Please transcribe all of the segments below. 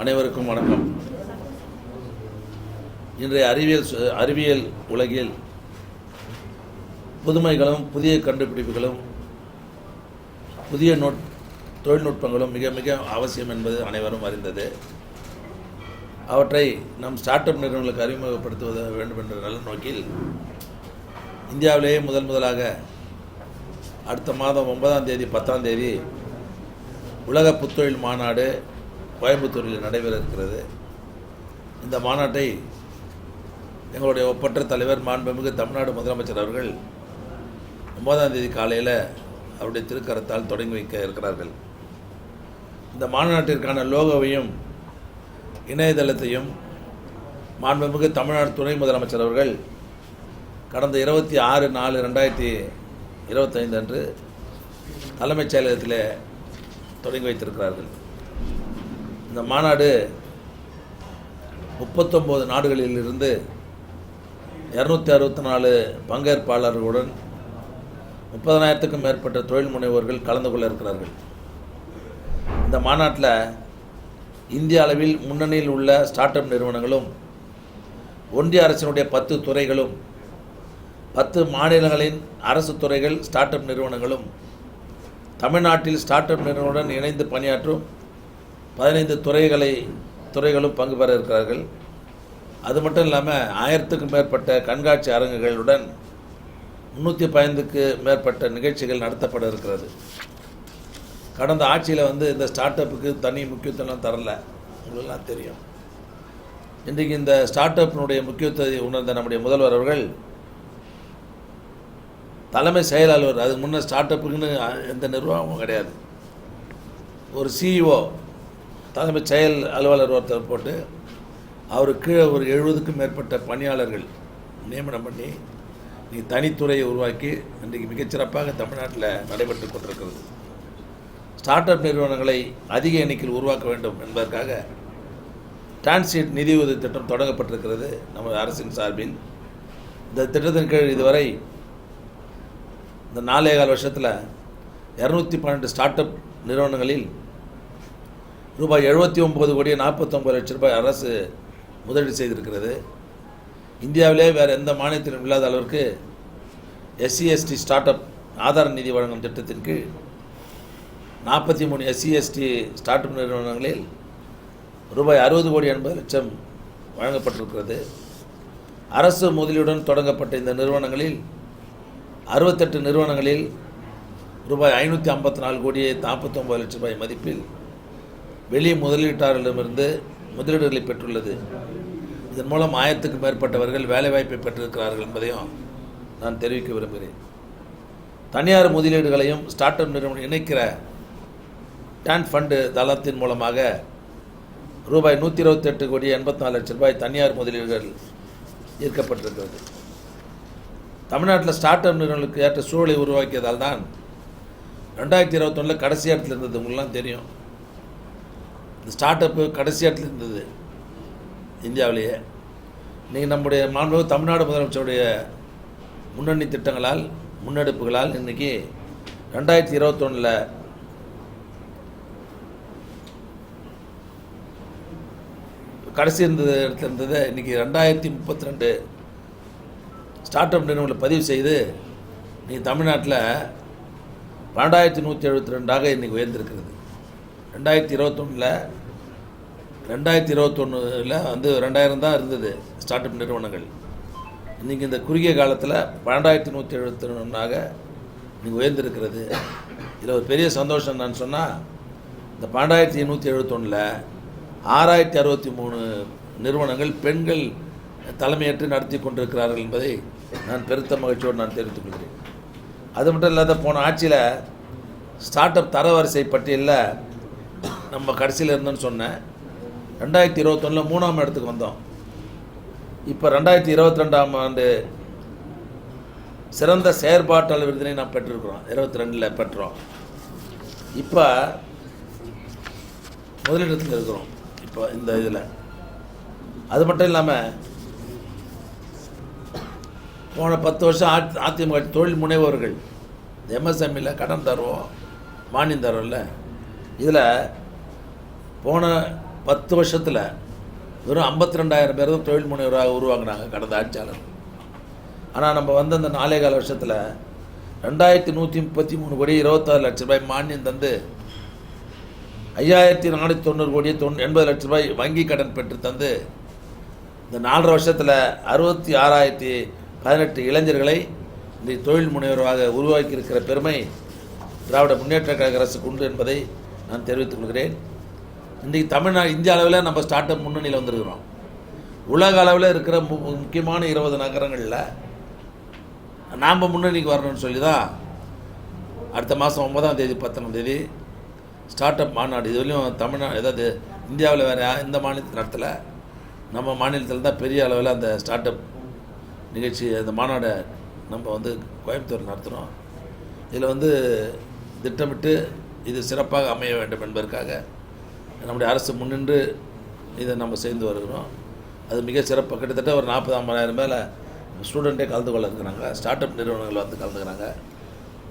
அனைவருக்கும் வணக்கம். இன்றைய அறிவியல் அறிவியல் உலகில் புதுமைகளும் புதிய கண்டுபிடிப்புகளும் புதிய நுட் தொழில்நுட்பங்களும் மிக மிக அவசியம் என்பது அனைவரும் அறிந்தது. அவற்றை நம் ஸ்டார்ட் அப் நிறுவனங்களுக்கு அறிமுகப்படுத்துவது வேண்டும் என்ற நல்ல நோக்கில் இந்தியாவிலேயே முதல் முதலாக அடுத்த மாதம் ஒன்பதாம் தேதி பத்தாம் தேதி உலக புத்தொழில் மாநாடு கோயம்புத்தூரில் நடைபெற இருக்கிறது இந்த மாநாட்டை எங்களுடைய ஒப்பற்ற தலைவர் மாண்புமிகு தமிழ்நாடு முதலமைச்சர் அவர்கள் ஒன்பதாம் தேதி காலையில் அவருடைய திருக்கரத்தால் தொடங்கி வைக்க இருக்கிறார்கள். இந்த மாநாட்டிற்கான லோகோவையும் இணையதளத்தையும் மாண்புமிகு தமிழ்நாடு துணை முதலமைச்சர் அவர்கள் கடந்த இருபத்தி ஆறு நாலு ரெண்டாயிரத்தி இருபத்தைந்து அன்று தலைமைச் செயலகத்தில் தொடங்கி வைத்திருக்கிறார்கள். இந்த மாநாடு முப்பத்தொம்போது நாடுகளிலிருந்து இரநூத்தி அறுபத்தி நாலு பங்கேற்பாளர்களுடன் முப்பதனாயிரத்துக்கும் மேற்பட்ட தொழில் முனைவோர்கள் கலந்து கொள்ள இருக்கிறார்கள். இந்த மாநாட்டில் இந்திய அளவில் முன்னணியில் உள்ள ஸ்டார்ட் அப் நிறுவனங்களும் ஒன்றிய அரசினுடைய பத்து துறைகளும் பத்து மாநிலங்களின் அரசு துறைகள் ஸ்டார்ட் அப் நிறுவனங்களும் தமிழ்நாட்டில் ஸ்டார்ட் அப் நிறுவனங்களுடன் இணைந்து பணியாற்றும் பதினைந்து துறைகளை துறைகளும் பங்கு பெற இருக்கிறார்கள். அது மட்டும் இல்லாமல் ஆயிரத்துக்கும் மேற்பட்ட கண்காட்சி அரங்குகளுடன் முந்நூற்றி பதினைந்துக்கு மேற்பட்ட நிகழ்ச்சிகள் நடத்தப்பட இருக்கிறது. கடந்த ஆட்சியில் வந்து இந்த ஸ்டார்ட் அப்புக்கு தனி முக்கியத்துவம் தரல. உங்களுக்குலாம் தெரியும். இன்றைக்கு இந்த ஸ்டார்ட் அப்பினுடைய முக்கியத்துவத்தை உணர்ந்த நம்முடைய முதல்வர் அவர்கள் தலைமை செயலாளர் அதுக்கு முன்னே ஸ்டார்ட் அப்புக்குன்னு எந்த நிர்வாகமும் கிடையாது. ஒரு சிஇஓ தலைமை செயல் அலுவலர் ஒருத்தர் போட்டு அவர் கீழே ஒரு எழுபதுக்கும் மேற்பட்ட பணியாளர்கள் நியமனம் பண்ணி நீ தனித்துறையை உருவாக்கி இன்றைக்கு மிகச்சிறப்பாக தமிழ்நாட்டில் நடைபெற்று கொண்டிருக்கிறது. ஸ்டார்ட் அப் நிறுவனங்களை அதிக எண்ணிக்கையில் உருவாக்க வேண்டும் என்பதற்காக டிரான்ஸ்லேட் நிதியுதவி திட்டம் தொடங்கப்பட்டிருக்கிறது நமது அரசின் சார்பில். இந்த திட்டத்தின் கீழ் இதுவரை இந்த நாலேகால் வருஷத்தில் இரநூத்தி பன்னெண்டு ஸ்டார்ட் அப் நிறுவனங்களில் ரூபாய் எழுபத்தி ஒம்பது கோடியே நாற்பத்தொம்பது லட்சம் ரூபாய் அரசு முதலீடு செய்திருக்கிறது. இந்தியாவிலே வேறு எந்த மாநிலத்திலும் இல்லாத அளவிற்கு எஸ்சி எஸ்டி ஸ்டார்ட் அப் ஆதார நிதி வழங்கும் திட்டத்தின் கீழ் நாற்பத்தி மூணு எஸ்சி எஸ்டி ஸ்டார்ட் அப் நிறுவனங்களில் ரூபாய் அறுபது கோடி எண்பது லட்சம் வழங்கப்பட்டிருக்கிறது. அரசு முதலீடுடன் தொடங்கப்பட்ட இந்த நிறுவனங்களில் அறுபத்தெட்டு நிறுவனங்களில் ரூபாய் ஐநூற்றி ஐம்பத்தி நாலு கோடியே நாற்பத்தொம்பது லட்சம் ரூபாய் மதிப்பில் வெளி முதலீட்டாளர்களிடமிருந்து முதலீடுகளை பெற்றுள்ளது. இதன் மூலம் ஆயிரத்துக்கும் மேற்பட்டவர்கள் வேலைவாய்ப்பை பெற்றிருக்கிறார்கள் என்பதையும் நான் தெரிவிக்க விரும்புகிறேன். தனியார் முதலீடுகளையும் ஸ்டார்ட் அப் நிறுவனம் இணைக்கிற டான் ஃபண்டு தளத்தின் மூலமாக ரூபாய் நூற்றி இருபத்தெட்டு கோடி எண்பத்தி நாலு லட்சம் ரூபாய் தனியார் முதலீடுகள் ஈர்க்கப்பட்டிருக்கிறது. தமிழ்நாட்டில் ஸ்டார்ட் அப் நிறுவனங்களுக்கு ஏற்ற சூழலை உருவாக்கியதால் தான் ரெண்டாயிரத்தி இருபத்தொன்னில் கடைசி இடத்துல இருந்தது உங்களுக்குலாம் தெரியும். இந்த ஸ்டார்ட் அப்பு கடைசி இடத்துல இருந்தது. இந்தியாவிலேயே. இன்றைக்கி நம்முடைய மாண்பு தமிழ்நாடு முதலமைச்சருடைய முன்னணி திட்டங்களால் முன்னெடுப்புகளால் இன்றைக்கி ரெண்டாயிரத்தி இருபத்தொன்னில் கடைசி இருந்தது இடத்துல இருந்தது இன்றைக்கி ரெண்டாயிரத்தி முப்பத்தி ரெண்டு ஸ்டார்ட் அப் நிறுவனங்களை பதிவு செய்து நீ தமிழ்நாட்டில் பன்னெண்டாயிரத்தி நூற்றி எழுபத்தி ரெண்டாக இன்றைக்கி உயர்ந்திருக்கிறது. ரெண்டாயிரத்தி இருபத்தொன்னில் ரெண்டாயிரத்தி இருபத்தொன்னில் வந்து ரெண்டாயிரம் தான் இருந்தது ஸ்டார்ட் அப் நிறுவனங்கள். இன்றைக்கி இந்த குறுகிய காலத்தில் பன்னெண்டாயிரத்தி நூற்றி எழுபத்தி ஒன்றாக இன்றைக்கி உயர்ந்திருக்கிறது. இதில் ஒரு பெரிய சந்தோஷம் நான் சொன்னால் இந்த பன்னெண்டாயிரத்தி நூற்றி எழுபத்தொன்னில் ஆறாயிரத்தி அறுபத்தி மூணு நிறுவனங்கள் பெண்கள் தலைமையேற்று நடத்தி கொண்டிருக்கிறார்கள் என்பதை நான் பெருத்த மகிழ்ச்சியோடு நான் தெரிவித்துக் கொள்கிறேன். அது மட்டும் இல்லாத போன ஆட்சியில் ஸ்டார்ட் அப் தரவரிசை பட்டியலில் நம்ம கடைசியில் இருந்தோன்னு சொன்னேன். ரெண்டாயிரத்தி இருபத்தொன்னில் மூணாம் இடத்துக்கு வந்தோம். இப்போ ரெண்டாயிரத்தி இருபத்தி ரெண்டாம் ஆண்டு சிறந்த செயற்பாட்டாளர் விருதினை நாம் பெற்றிருக்கிறோம். இருபத்தி ரெண்டில் பெற்றோம். இப்போ முதலிடத்தில் இருக்கிறோம். இப்போ இந்த இதில். அது மட்டும் இல்லாமல் போன பத்து வருஷம் அதிமுக தொழில் முனைவோர்கள் எம்எஸ்எம்இல கடன் தருவோம் மானியம் தருவோம்ல. இதில் போன பத்து வருஷத்தில் வெறும் ஐம்பத்தி ரெண்டாயிரம் பேர் தான் தொழில் முனைவராக உருவாங்கினாங்க கடந்த ஆட்சியாளர். ஆனால் நம்ம வந்து அந்த நாலே கால வருஷத்தில் ரெண்டாயிரத்தி நூற்றி முப்பத்தி மூணு கோடி இருபத்தாறு லட்ச ரூபாய் மானியம் தந்து ஐயாயிரத்தி நானூற்றி தொண்ணூறு கோடி தொண் எண்பது லட்ச ரூபாய் வங்கி கடன் பெற்று தந்து இந்த நாலரை வருஷத்தில் அறுபத்தி ஆறாயிரத்தி பதினெட்டு இளைஞர்களை இந்த தொழில் முனைவராக உருவாக்கியிருக்கிற பெருமை திராவிட முன்னேற்ற கழக அரசுக்கு உண்டு என்பதை நான் தெரிவித்துக் கொள்கிறேன். இன்றைக்கி தமிழ்நாடு இந்திய அளவில் நம்ம ஸ்டார்ட் அப் முன்னணியில் வந்திருக்கிறோம். உலக அளவில் இருக்கிற மு முக்கியமான இருபது நகரங்களில் நாம் முன்னணிக்கு வரணும்னு சொல்லி தான் அடுத்த மாதம் ஒன்பதாம் தேதி பத்தாம் தேதி ஸ்டார்ட் அப் மாநாடு. இதுவரையும் தமிழ்நாடு ஏதாவது இந்தியாவில் வேறு எந்த மாநிலத்தில் நடத்தலை. நம்ம மாநிலத்தில் தான் பெரிய அளவில் அந்த ஸ்டார்ட் அப் நிகழ்ச்சி அந்த மாநாடை நம்ம வந்து கோயம்புத்தூர் நடத்துகிறோம் இதில் வந்து திட்டமிட்டு இது சிறப்பாக அமைய வேண்டும் என்பதற்காக நம்முடைய அரசு முன்னின்று இதை நம்ம செய்து வருகிறோம். அது மிக சிறப்பாக கிட்டத்தட்ட ஒரு நாற்பது ஐம்பதாயிரம் மேலே ஸ்டூடெண்ட்டே கலந்து கொள்ள இருக்கிறாங்க ஸ்டார்ட் அப் நிறுவனங்கள் வந்து கலந்துக்கிறாங்க.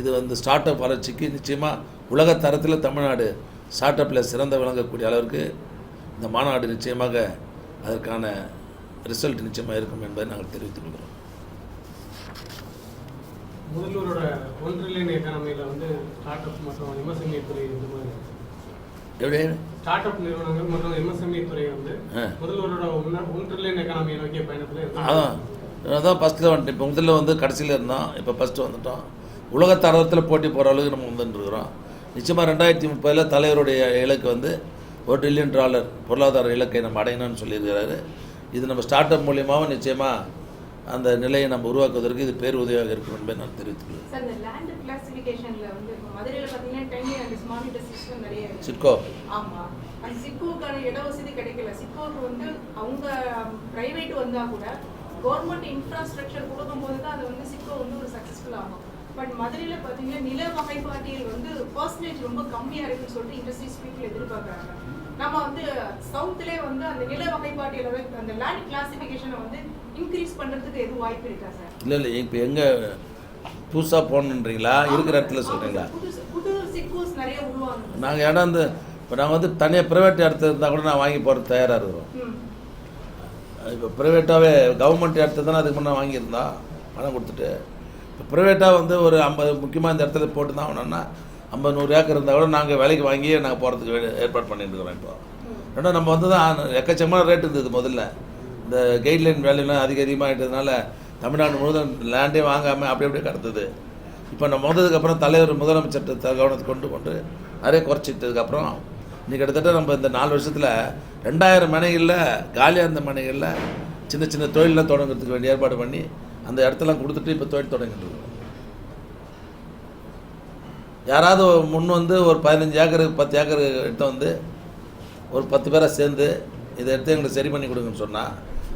இது வந்து ஸ்டார்ட் அப் வளர்ச்சிக்கு நிச்சயமாக உலக தரத்தில் தமிழ்நாடு ஸ்டார்ட் அப்பில் சிறந்த விளங்கக்கூடிய அளவிற்கு இந்த மாநாடு நிச்சயமாக அதற்கான ரிசல்ட் நிச்சயமாக இருக்கும் என்பதை நாங்கள் தெரிவித்துக் கொள்கிறோம். முதல்வரோட ஒன் ட்ரில்லியன் எக்கானமியில் வந்து ஸ்டார்ட் அப் மற்றும் எம்எஸ்எம்இ துறை இந்த மாதிரி எப்படி? ஸ்டார்ட் அப் நிறுவனங்கள் மற்றும் எம்எஸ்எம்இ துறை வந்து ஆ. முதல்வரோட ஒன் ட்ரில்லியன் எக்கானமியை நோக்கிய பயணத்தில் எத்தனை அதான் அதான் ஃபஸ்ட்டில் வந்துட்டு இப்போ முதல்ல வந்து கடைசியில் இருந்தோம் இப்போ ஃபஸ்ட்டு வந்துட்டோம். உலக தரத்தில் போட்டி போகிற அளவுக்கு நம்ம வந்துட்டுருக்குறோம் நிச்சயமாக ரெண்டாயிரத்தி முப்பதில் தலைவருடைய இலக்கு வந்து ஒரு ட்ரில்லியன் டாலர் பொருளாதார இலக்கை நம்ம அடையணும்னு சொல்லியிருக்கிறாரு. இது நம்ம ஸ்டார்ட் அப் மூலியமாகவும் நிச்சயமாக அந்த நிலையை நம்ம உருவாக்குவதற்கு இது பேருதவியாக இருக்கும் என்பதை நான் இருக்கு. சிட்கோ. ஆமா. அந்த சிட்கோக்கான இட வசதி கிடைக்கல. சிட்கோக்கு வந்து அவங்க பிரைவேட் வந்தா கூட கவர்மெண்ட் இன்ஃப்ராஸ்ட்ரக்சர் கொடுக்கும்போது தான் அது வந்து சிட்கோ வந்து ஒரு சக்சஸ்ஃபுல் ஆகும். பட் மதுரையில பாத்தீங்கன்னா நில வகைப்பாட்டியல் வந்து பர்சன்டேஜ் ரொம்ப கம்மியா இருக்குன்னு சொல்லிட்டு இண்டஸ்ட்ரீஸ் பீப்புள் எதிர்பார்க்கறாங்க. நம்ம வந்து சவுத்லே வந்து அந்த நில வகைப்பாட்டியலோட அந்த லேண்ட் கிளாசிஃபிகேஷனை வந்து இன்க்ரீஸ் பண்றதுக்கு எதுவும் வாய்ப்பு இருக்கா சார் இல்லை இல்லை இப்போ எங்கே புதுசாக போகணுன்றீங்களா? இருக்கிற இடத்துல சொல்கிறீங்களா நாங்கள் இடம் வந்து இப்போ நாங்கள் வந்து தனியாக ப்ரைவேட் இடத்துல இருந்தால் கூட நான் வாங்கி போகிறது தயாராக இருக்கிறோம் ம். இப்போ ப்ரைவேட்டாகவே கவர்மெண்ட் இடத்துல தானே அதுக்கு முன்னே வாங்கியிருந்தோம் பணம் கொடுத்துட்டு. இப்போ ப்ரைவேட்டாக வந்து ஒரு ஐம்பது முக்கியமாக இந்த இடத்துல போட்டு தான் ஆகணும்னா ஐம்பது நூறு ஏக்கர் இருந்தால் கூட நாங்கள் விலைக்கு வாங்கி நாங்கள் போகிறதுக்கு ஏற்பாடு பண்ணிட்டு இருக்கிறோம் இப்போ ரெண்டும் நம்ம வந்து தான் எக்கச்சக்கமான ரேட் இருந்தது முதல்ல. இந்த கைட்லைன் வேல்யூலாம் அதிக அதிகமாகிட்டதுனால தமிழ்நாடு முழுவதும் லேண்டே வாங்காமல் அப்படி அப்படியே கிடந்தது. இப்போ நம்ம வந்ததுக்கப்புறம் தலைவர் முதலமைச்சர் த- கவனத்தை கொண்டு கொண்டு நிறைய குறைச்சிட்டதுக்கப்புறம் இன்னைக்கு கிட்டத்தட்ட நம்ம இந்த நாலு வருஷத்தில் ரெண்டாயிரம் மனைகளில் காலியாக இருந்த மனைகளில் சின்ன சின்ன தொழிலெலாம் தொடங்குறதுக்கு வேண்டிய ஏற்பாடு பண்ணி அந்த இடத்தெல்லாம் கொடுத்துட்டு இப்போ தொழில் தொடங்கிட்டு யாராவது முன் வந்து ஒரு பதினஞ்சு ஏக்கர் பத்து ஏக்கர் எடுத்து வந்து ஒரு பத்து பேரை சேர்ந்து இதை எடுத்து எங்களுக்கு சரி பண்ணி கொடுங்கன்னு சொன்னால்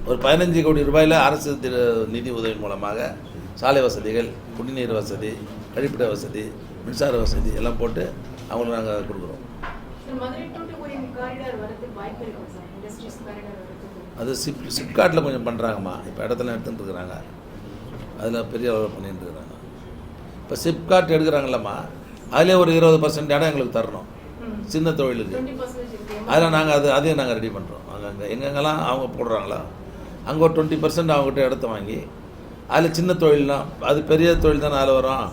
ஒரு பதினஞ்சு கோடி ரூபாயில் அரசு திரு நிதி உதவி மூலமாக சாலை வசதிகள் குடிநீர் வசதி கழிப்பிட வசதி மின்சார வசதி எல்லாம் போட்டு அவங்களுக்கு நாங்கள் கொடுக்குறோம். அது சிப் சிப்காட்டில் கொஞ்சம் பண்ணுறாங்கம்மா இப்போ இடத்துல எடுத்துட்டு இருக்கிறாங்க அதில் பெரிய அளவில் பண்ணிட்டு இருக்கிறாங்க இப்போ சிப்காட் எடுக்கிறாங்கல்லம்மா. அதிலே ஒரு இருபது பர்சன்ட் இடம் எங்களுக்கு தரணும். சின்ன தொழிலுக்கு. அதில் நாங்கள் அது அதையும் நாங்கள் ரெடி பண்ணுறோம் அங்கங்கே எங்கெங்கெல்லாம் அவங்க போடுறாங்களோ அங்கே ஒரு டுவெண்ட்டி பர்சன்ட் அவங்ககிட்ட இடத்த வாங்கி அதில் சின்ன தொழில்லாம் அது பெரிய தொழில் தானே அதில் வரும்.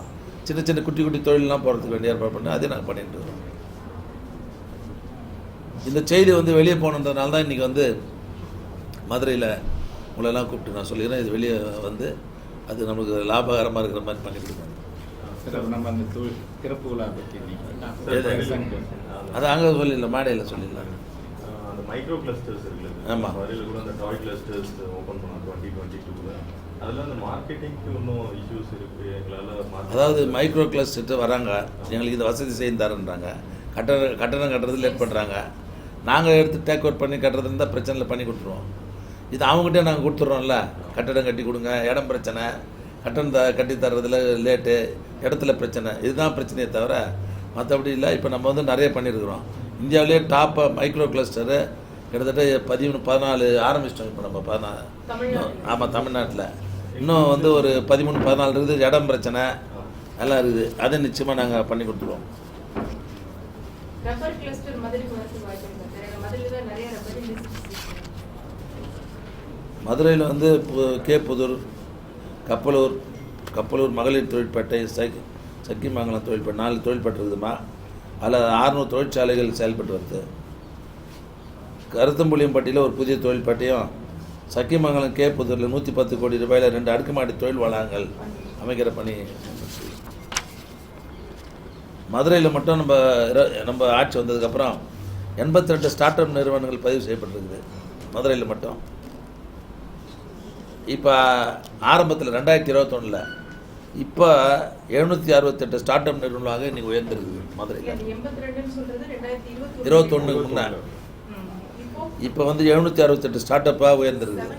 சின்ன சின்ன குட்டி குட்டி தொழிலெலாம் போகிறதுக்கு வேண்டிய ஏற்பாடு பண்ணி அதையும் நாங்கள் பண்ணிட்டு இருக்கோம் இந்த செய்தி வந்து வெளியே போனதுனால தான் இன்றைக்கி வந்து மதுரையில் உங்களெல்லாம் கூப்பிட்டு நான் சொல்லிக்கிறேன். இது வெளியே வந்து அது நமக்கு லாபகரமாக இருக்கிற மாதிரி பண்ணி கொடுக்கணும்? அது அங்கே சொல்லிடலாம் மேடையில் சொல்லிடலாம். மைக்ரோ கிளஸ்டர்ஸ் இருக்குல்ல ஆமா. வரையில் கூட அந்த டாய் கிளஸ்டர்ஸ் ஓப்பன் பண்ணோம் டுவெண்ட்டி டுவெண்ட்டி டூவில் அதில் அந்த மார்க்கெட்டிங்க்கு இன்னும் இஷ்யூஸ் இருக்குது எங்களால் அதாவது மைக்ரோ கிளஸ்ட்டு வராங்க. எங்களுக்கு இந்த வசதி செய்து தரேன்றாங்க. கட்டண கட்டணம் கட்டுறது லேட் பண்ணுறாங்க நாங்கள் எடுத்து டேக் அவுட் பண்ணி கட்டுறது இருந்தால் பிரச்சனையில் பண்ணி கொடுத்துருவோம். இது அவங்ககிட்டே நாங்கள் கொடுத்துட்றோம்ல கட்டடம் கட்டி கொடுங்க. இடம் பிரச்சனை. கட்டணம் த கட்டி தர்றதுல லேட்டு இடத்துல பிரச்சனை. இதுதான் பிரச்சனையே தவிர மற்றபடி இல்லை. இப்போ நம்ம வந்து நிறைய பண்ணியிருக்கிறோம். இந்தியாவிலேயே டாப்பாக மைக்ரோ கிளஸ்டரு கிட்டத்தட்ட பதிமூணு பதினாலு ஆரம்பிச்சிட்டோம் இப்போ நம்ம தமிழ்நாட்டுல? ஆமாம் தமிழ்நாட்டில். இன்னும் வந்து ஒரு பதிமூணு பதினாலு இருக்குது இடம் பிரச்சனை. எல்லாம் இருக்குது. அதை நிச்சயமாக நாங்கள் பண்ணி கொடுத்துருவோம். மதுரையில் வந்து கே புதூர் கப்பலூர் கப்பலூர் மகளிர் தொழிற்பேட்டை சக் சக்கிமங்கலம் தொழிற்பேட்டை நாலு தொழிற்பேட்டை இருக்குதுமா அதில் ஆறுநூறு தொழிற்சாலைகள் செயல்பட்டு வருது. கருத்தம்புளியம்பட்டியில் ஒரு புதிய தொழிற்பேட்டையும் சக்கிமங்கலம் கே புதூரில் நூற்றி பத்து கோடி ரூபாயில் ரெண்டு அடுக்குமாடி தொழில் வளாகங்கள் அமைக்கிற பணி மதுரையில் மட்டும் நம்ம நம்ம ஆட்சி வந்ததுக்கப்புறம் எண்பத்தி ரெண்டு ஸ்டார்ட் அப் நிறுவனங்கள் பதிவு செய்யப்பட்டிருக்குது. மதுரையில் மட்டும். இப்போ ஆரம்பத்தில் ரெண்டாயிரத்தி இருபத்தொன்னில் இப்போ எழுநூற்றி அறுபத்தெட்டு ஸ்டார்ட் அப் நிறுவனமாக இன்றைக்கி உயர்ந்திருக்குது. இருபத்தி இருபத்தொன்னுக்கு முன்னே. இப்போ? இப்போ வந்து எழுநூற்றி அறுபத்தெட்டு ஸ்டார்ட் அப்பாக உயர்ந்திருக்குது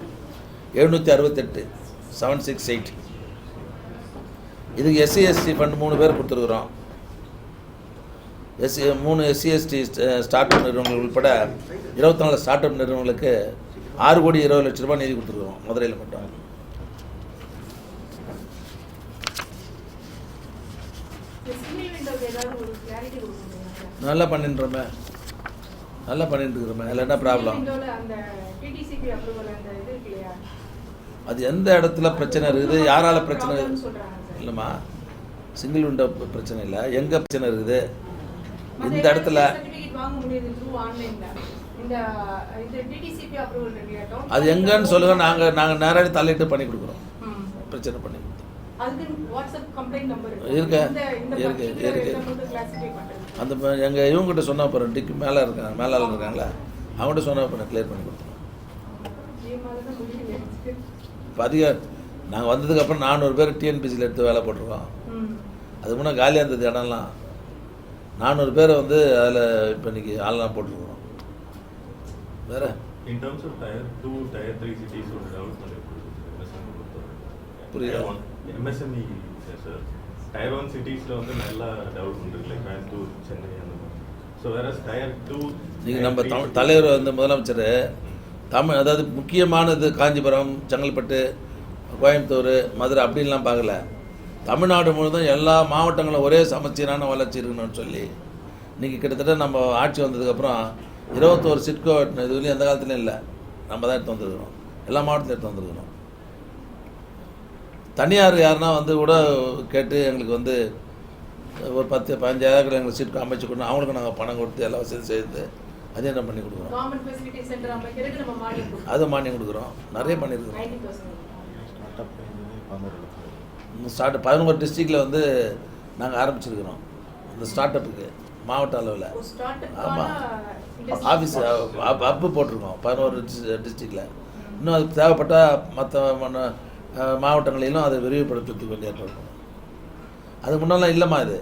எழுநூற்றி அறுபத்தெட்டு செவன் சிக்ஸ் எயிட் இதுக்கு எஸ்சி எஸ்டி ஃபண்ட் மூணு பேர் கொடுத்துருக்குறோம். எஸ்சி மூணு எஸ்சி எஸ்டி ஸ்டார்ட் அப் நிறுவனங்கள் உட்பட இருபத்தி நாலு ஸ்டார்ட் அப் நிறுவனங்களுக்கு ஆறு கோடி இருபது லட்ச ரூபாய் நிதி கொடுத்துருக்குறோம் மதுரையில் மட்டும் சிங்கிள் விண்டோக்கு ஏதாவது ஒரு கிளாரிட்டி கொடுக்கணும் நல்லா பண்ணிட்டுறோமே நல்லா பண்ணிட்டு இருக்கிறோமே அதில் என்ன ப்ராப்ளம் அது எந்த இடத்துல பிரச்சனை இருக்குது? யாரால பிரச்சனை. இல்லைம்மா. சிங்கிள் விண்டோ பிரச்சனை இல்லை. எங்கே பிரச்சனை இருக்குது? இந்த இடத்துல அது எங்கன்னு சொல்லுங்க. நாங்கள் நாங்கள் நேரடி தலையிட்டு பண்ணி கொடுக்குறோம். பிரச்சனை பண்ணி இருக்கு. இருக்கு, இருக்கு. அந்த ப- எங்க இவங்ககிட்ட சொன்னா போகிறோம் டிக்கு மேலே இருக்காங்க மேலே இருக்காங்களா அவங்ககிட்ட சொன்னா போகிறோம் கிளியர் பண்ணி கொடுத்துருவோம். இப்போ அதிக நாங்கள் வந்ததுக்கப்புறம் நானூறு பேர் டிஎன்பிசியில் எடுத்து வேலை போட்டிருக்கோம் ம். அதுக்கு முன்னே காலியாக இருந்தது இடம்லாம் நானூறு பேரை வந்து அதில் இப்போ இன்னைக்கு ஆள்லாம் போட்டிருக்கிறோம் வேற In terms of tier two, tier three cities ஓட development எப்படி இருக்கு? MSME பொறுத்தவரை. புரியல. Tier one, MSME, yes, sir. Tier one cities ல வந்து நல்லா இருக்கு, like கோயம்புத்தூர், சென்னை அந்த மாதிரி. So whereas tier two, நீங்கள் நம்ம தமிழ் தலைவர் வந்து முதலமைச்சர் தமிழ் அதாவது முக்கியமானது காஞ்சிபுரம் செங்கல்பட்டு கோயம்புத்தூர் மதுரை அப்படின்லாம் பார்க்கல தமிழ்நாடு முழுவதும் எல்லா மாவட்டங்களும் ஒரே சமச்சீரான வளர்ச்சி இருக்கணும்னு சொல்லி இன்றைக்கி கிட்டத்தட்ட நம்ம ஆட்சி வந்ததுக்கப்புறம் இருபத்தோரு சிட்கோ இதுலேயும் எந்த காலத்துலையும் இல்லை நம்ம தான் எடுத்து வந்திருக்கிறோம் எல்லா மாவட்டத்திலும் எடுத்து வந்திருக்கிறோம் தனியார் யாருன்னா வந்து கூட கேட்டு எங்களுக்கு வந்து ஒரு பத்து பதினஞ்சாயிரம் எங்களுக்கு சீட் அமைச்சு கொடுக்கணும் அவங்களுக்கு நாங்கள் பணம் கொடுத்து எல்லாம் வசதி செய்து அதையும் நம்ம பண்ணி கொடுக்குறோம். கவர்மெண்ட் ஃபெசிலிட்டி சென்டர் அமைக்கிறதுக்கு நம்ம மானியம் கொடுக்கணும்? அது மானியம் கொடுக்குறோம். நிறைய பண்ணியிருக்கிறோம் ஸ்டார்ட் பதினோரு டிஸ்ட்ரிக்டில் வந்து நாங்கள் ஆரம்பிச்சிருக்கிறோம். இந்த ஸ்டார்ட் அப்புக்கு மாவட்ட அளவில். ஒரு ஸ்டார்ட் ஆமாம் ஆஃபீஸ் அப்பு போட்டிருக்கோம். பதினோரு டிஸ்ட்ரிக்டில் இன்னும் அது தேவைப்பட்டால் மற்ற மாவட்டங்களிலும் அதை விரிவுபடுத்துறதுக்கு வேண்டிய ஏற்பாடு பண்ணுவோம். அது முன்னெல்லாம் இல்லைம்மா இது.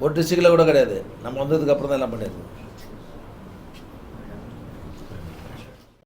ஒரு டிஸ்ட்ரிக்டில் கூட கிடையாது. நம்ம வந்ததுக்கு அப்புறம் தான் எல்லாம் பண்ணியிருக்கோம்.